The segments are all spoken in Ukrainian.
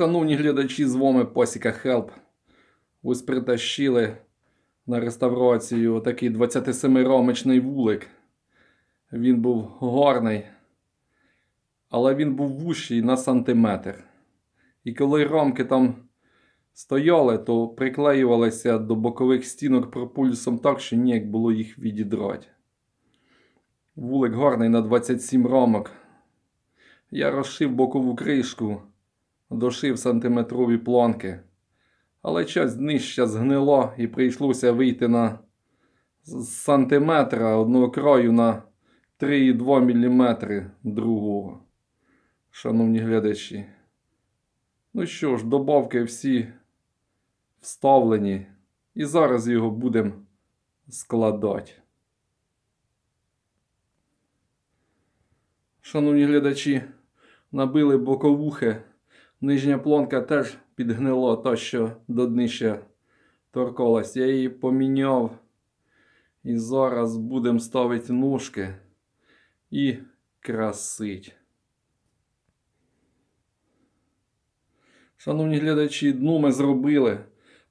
Шановні глядачі, з вами Посіка Хелп. Ось притащили на реставрацію отакий 27-ромичний вулик. Він був горний, але він був вущий на сантиметр. І коли ромки там стояли, то приклеювалися до бокових стінок пропульсом так, що ніяк було їх відідрати. Вулик гарний на 27 ромок. Я розшив бокову кришку, дошив сантиметрові планки. Але час днища згнило і прийшлося вийти на сантиметра одного краю на 3,2 мм другого. Шановні глядачі. Ну що ж, добавки всі вставлені. І зараз його будемо складати. Шановні глядачі, набили боковухи. Нижня плонка теж підгнила та, що до днища торкалась. Я її поміняв. І зараз будемо ставити ножки і красить. Шановні глядачі, дно ми зробили.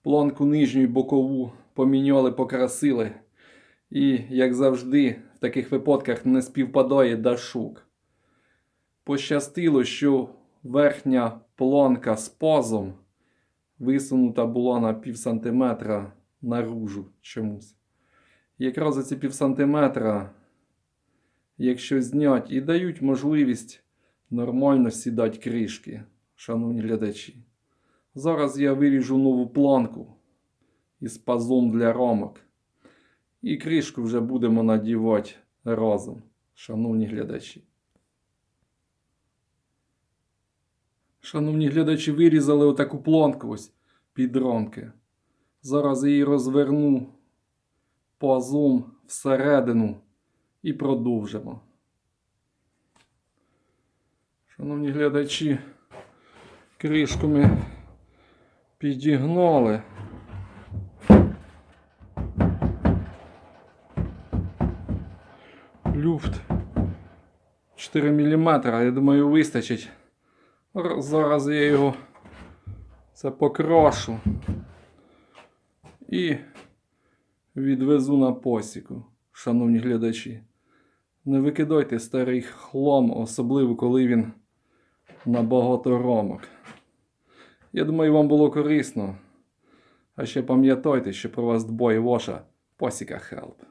Планку нижню і бокову поміняли, покрасили. І, як завжди, в таких випадках не співпадає дашук. Пощастило, що верхня планка з пазом висунута була на пів сантиметра наружу чомусь. Якраз ці пів сантиметра, якщо знять, і дають можливість нормально сідати кришки, шановні глядачі. Зараз я виріжу нову планку із пазом для рамок. І кришку вже будемо надівати разом, шановні глядачі. Шановні глядачі, вирізали отаку планку ось під рамки. Зараз її розверну пазом всередину і продовжимо. Шановні глядачі, кришку ми підігнали. Люфт 4 мм, я думаю, вистачить. Зараз я його це покрашу і відвезу на посіку, шановні глядачі. Не викидайте старий хлам, особливо коли він на багато ромок. Я думаю, вам було корисно. А ще пам'ятайте, що про вас дбає ваша посіка Хелп.